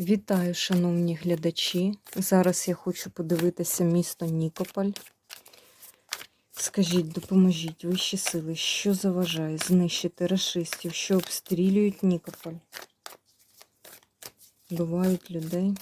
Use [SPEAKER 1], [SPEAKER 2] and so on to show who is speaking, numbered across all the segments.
[SPEAKER 1] Вітаю, шановні глядачі. Зараз я хочу подивитися місто Нікополь. Скажіть, допоможіть вищі сили, що заважає знищити расистів, що обстрілюють Нікополь, бувають людей.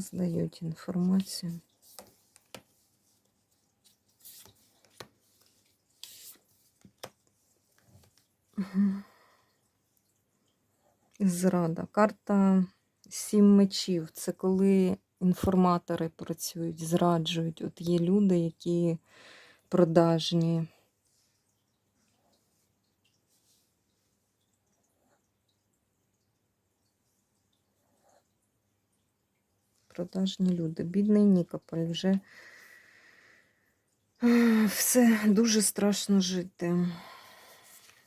[SPEAKER 1] Здають інформацію. Зрада. Карта сім мечів. Це коли інформатори працюють, зраджують. От є люди, які продажні. Продажні люди. Бідний Нікополь вже все дуже страшно жити.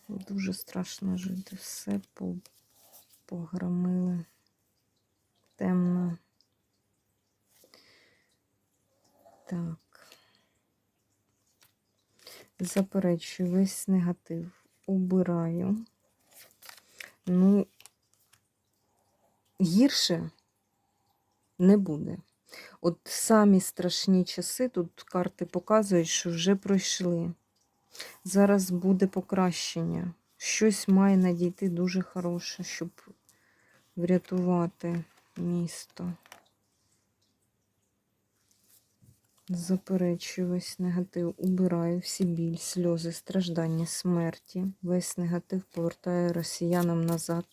[SPEAKER 1] Дуже страшно жити. Все по- погромили. Темно. Так. Заперечую весь негатив. Убираю. Ну, гірше не буде. От самі страшні часи, тут карти показують, що вже пройшли. Зараз буде покращення. Щось має надійти дуже хороше, щоб врятувати місто. Заперечую весь негатив, убираю всі біль, сльози, страждання, смерті. Весь негатив повертаю росіянам назад.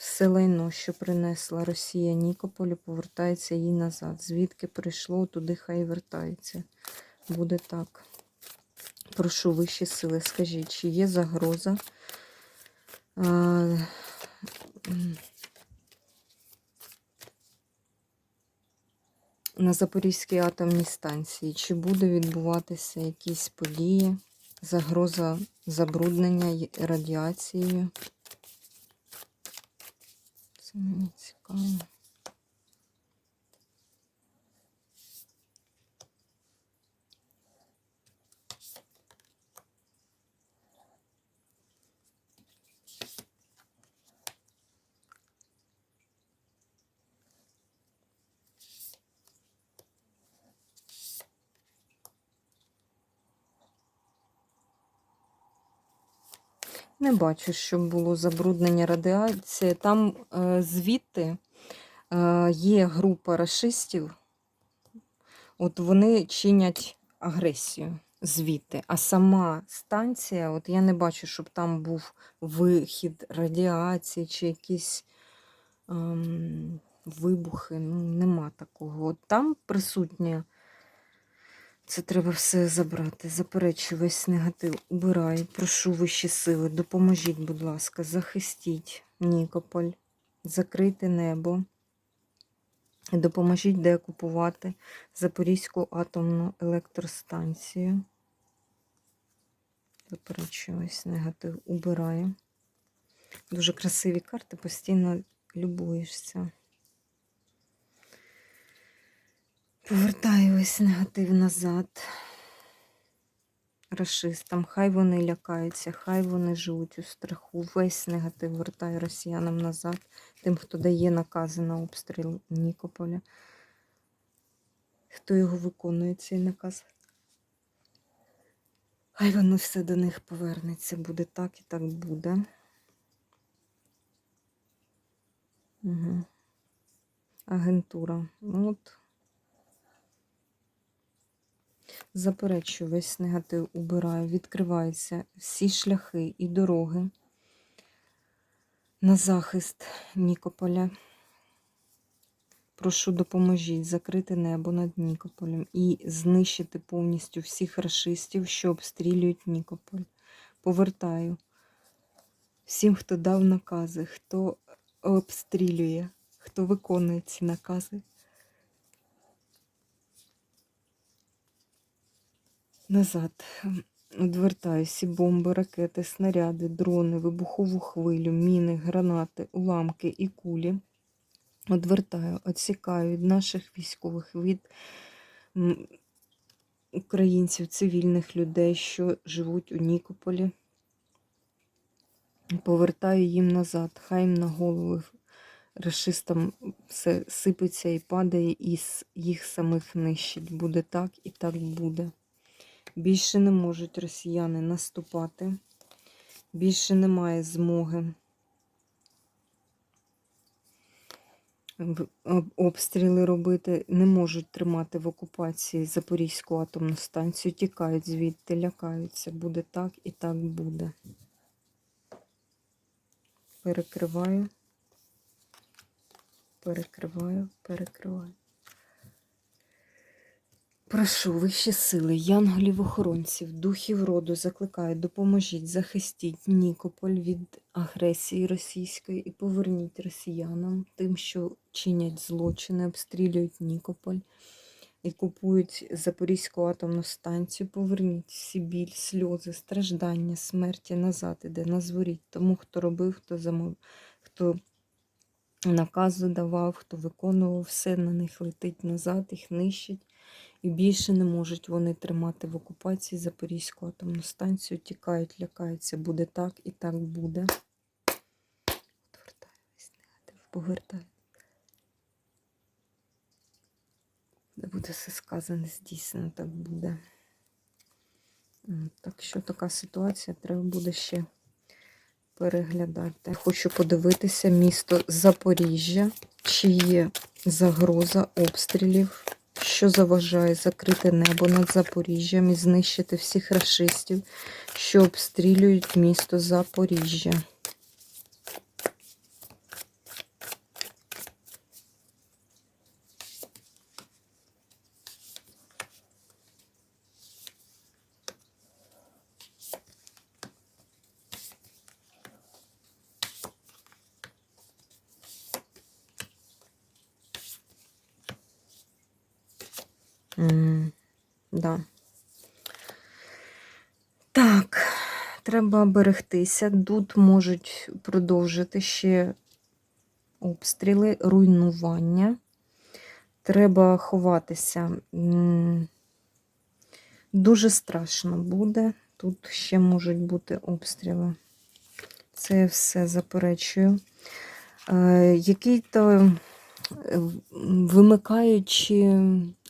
[SPEAKER 1] Все що принесла Росія Нікополю, повертається їй назад. Звідки прийшло, туди хай вертається. Буде так. Прошу вищі сили, скажіть, чи є загроза а, на Запорізькій атомній станції? Чи буде відбуватися якісь події, загроза забруднення й- радіацією? Це мені цікаво. Не бачу, щоб було забруднення радіації. Там е, звідти е, є група расистів, от вони чинять агресію звідти. А сама станція, от я не бачу, щоб там був вихід радіації чи якісь ем, вибухи. Ну, нема такого. От там присутня. Це треба все забрати. Заперечую весь негатив. Убираю. Прошу вищі сили. Допоможіть, будь ласка, захистіть Нікополь, закрийте небо. Допоможіть деокупувати Запорізьку атомну електростанцію. Заперечую весь негатив. Убираю. Дуже красиві карти, постійно любуєшся. Повертаю весь негатив назад. Рашистам. Хай вони лякаються, хай вони живуть у страху. Весь негатив вертаю росіянам назад, тим, хто дає накази на обстріл Нікополя. Хто його виконує цей наказ? Хай воно все до них повернеться. Буде так і так буде. Угу. Агентура. Ну, От. Заперечую, весь негатив убираю, відкриваються всі шляхи і дороги на захист Нікополя. Прошу допоможіть закрити небо над Нікополем і знищити повністю всіх рашистів, що обстрілюють Нікополь. Повертаю всім, хто дав накази, хто обстрілює, хто виконує ці накази. Назад. Одвертаю всі бомби, ракети, снаряди, дрони, вибухову хвилю, міни, гранати, уламки і кулі. Одвертаю, відсікаю від наших військових, від українців, цивільних людей, що живуть у Нікополі. Повертаю їм назад. Хай їм на голови рашистам все сипеться і падає, і їх самих нищить. Буде так і так буде. Більше не можуть росіяни наступати. Більше немає змоги обстріли робити, не можуть тримати в окупації Запорізьку атомну станцію, тікають звідти, лякаються. Буде так і так буде. Перекриваю, перекриваю, перекриваю. Прошу, вищі сили, янголів-охоронців, духів роду, закликаю, допоможіть, захистіть Нікополь від агресії російської і поверніть росіянам, тим, що чинять злочини, обстрілюють Нікополь і купують Запорізьку атомну станцію. Поверніть всі біль, сльози, страждання, смерті назад іде, назворіть тому, хто робив, хто замов, хто накази давав, хто виконував, все на них летить назад, їх нищить. І більше не можуть вони тримати в окупації Запорізьку атомну станцію, тікають, лякаються. Буде так і так буде. Отвертаю весь негатив, повертаю. Де буде все сказане, здійснено, так буде. Так що така ситуація, треба буде ще переглядати. Хочу подивитися місто Запоріжжя, чи є загроза обстрілів, що заважає закрити небо над Запоріжжям і знищити всіх рашистів, що обстрілюють місто Запоріжжя. Да. Так, треба берегтися. Тут можуть продовжити ще обстріли, руйнування. Треба ховатися. Дуже страшно буде. Тут ще можуть бути обстріли. Це я все заперечую. Е, Який-то е, вимикають чи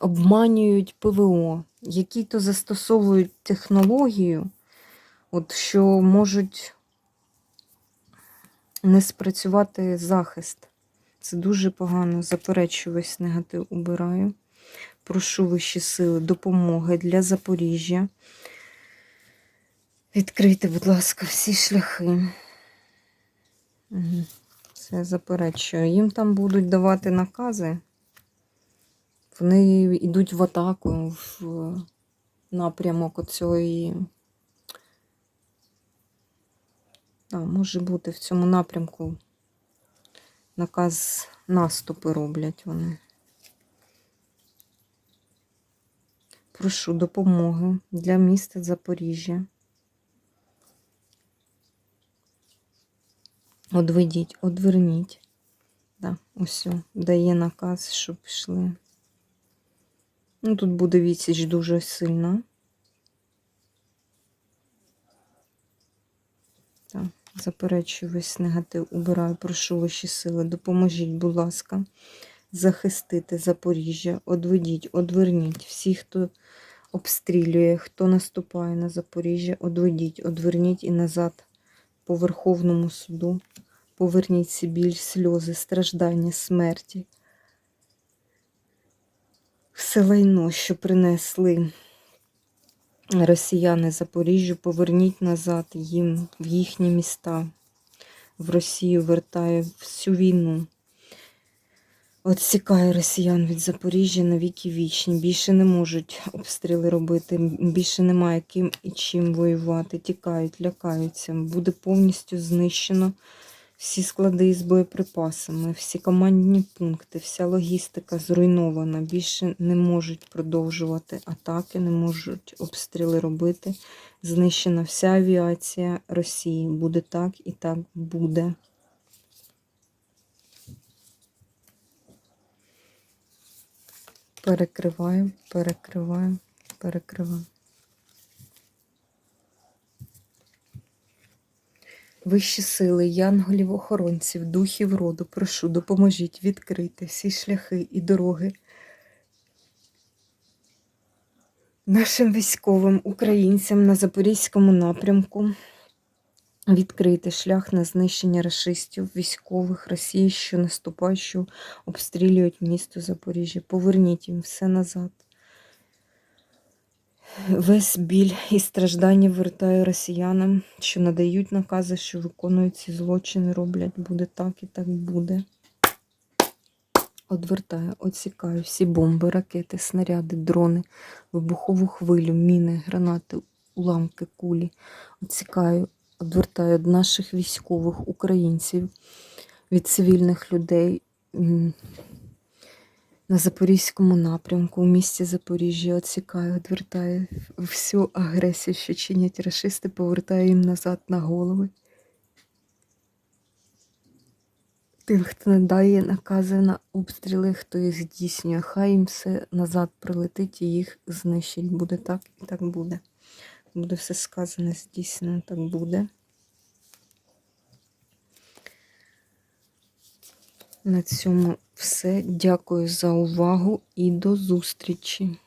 [SPEAKER 1] обманюють ПВО, які-то застосовують технологію, от, що можуть не спрацювати захист. Це дуже погано. Заперечую весь негатив убираю. Прошу вищі сили допомоги для Запоріжжя. Відкрийте, будь ласка, всі шляхи. Угу. Це заперечую. Їм там будуть давати накази. Вони йдуть в атаку в напрямок оцієї. А, може бути в цьому напрямку наказ наступи роблять вони. Прошу допомоги для міста Запоріжжя. Одведіть, одверніть. Да, ось дає наказ, щоб пішли. Ну, тут буде відсіч дуже сильна. Так, заперечую весь негатив, убираю, прошу ваші сили, допоможіть, будь ласка, захистити Запоріжжя, одведіть, одверніть всіх, хто обстрілює, хто наступає на Запоріжжя, одведіть, одверніть і назад по Верховному суду. Поверніть всі біль, сльози, страждання, смерті. Все лайно, що принесли росіяни Запоріжжю, поверніть назад їм в їхні міста. В Росію вертає всю війну. Отсікає росіян від Запоріжжя на віки вічні. Більше не можуть обстріли робити, більше немає ким і чим воювати. Тікають, лякаються. Буде повністю знищено Всі склади із боєприпасами, всі командні пункти, вся логістика зруйнована. Більше не можуть продовжувати атаки, не можуть обстріли робити. Знищена вся авіація Росії. Буде так і так буде. Перекриваю, перекриваю, перекриваю. Вищі сили, янголів, охоронців, духів роду, прошу, допоможіть відкрити всі шляхи і дороги нашим військовим українцям на Запорізькому напрямку. Відкрити шлях на знищення рашистів, військових Росії, що наступають, обстрілюють місто Запоріжжя. Поверніть їм все назад. Весь біль і страждання вертаю росіянам, що надають накази, що виконують ці злочини, роблять. Буде так і так буде. Одвертаю, оцікаю всі бомби, ракети, снаряди, дрони, вибухову хвилю, міни, гранати, уламки, кулі. Оцікаю, одвертаю від наших військових всіх від цивільних людей на Запорізькому напрямку, у місті Запоріжжя. Оцікаю, одвертаю всю агресію, що чинять рашисти, повертаю їм назад на голови. Тим, хто не дає накази на обстріли, хто їх здійснює, хай їм все назад прилетить і їх знищить. Буде так і так буде. Буде все сказане, здійснено, так буде. На цьому все. Дякую за увагу і до зустрічі!